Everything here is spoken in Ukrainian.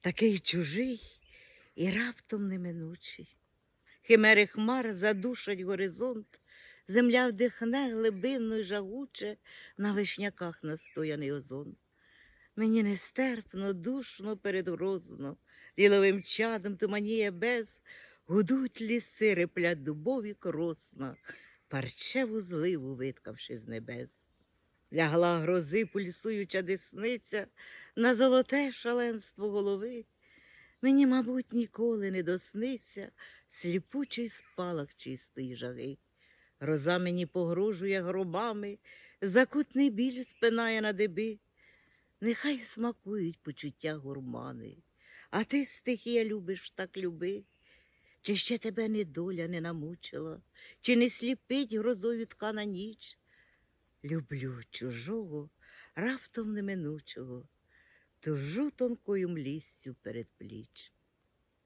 такий чужий і раптом неминучий. Химери хмар задушать горизонт, земля вдихне глибинно й жагуче на вишняках настояний озон. Мені нестерпно, душно передгрозно, ліловим чадом туманіє без, гудуть ліси, реплять дубові кросна, парчеву зливу виткавши з небес. Лягла грози, пульсуюча десниця на золоте шаленство голови. Мені, мабуть, ніколи не досниться сліпучий спалах чистої жаги. Гроза мені погрожує гробами, закутний біль спинає на деби. Нехай смакують почуття гурмани, а ти, стихія, любиш так люби. Чи ще тебе недоля не намучила, чи не сліпить грозою ткана ніч? Люблю чужого, раптом неминучого, тужу тонкою млістю перед пліч.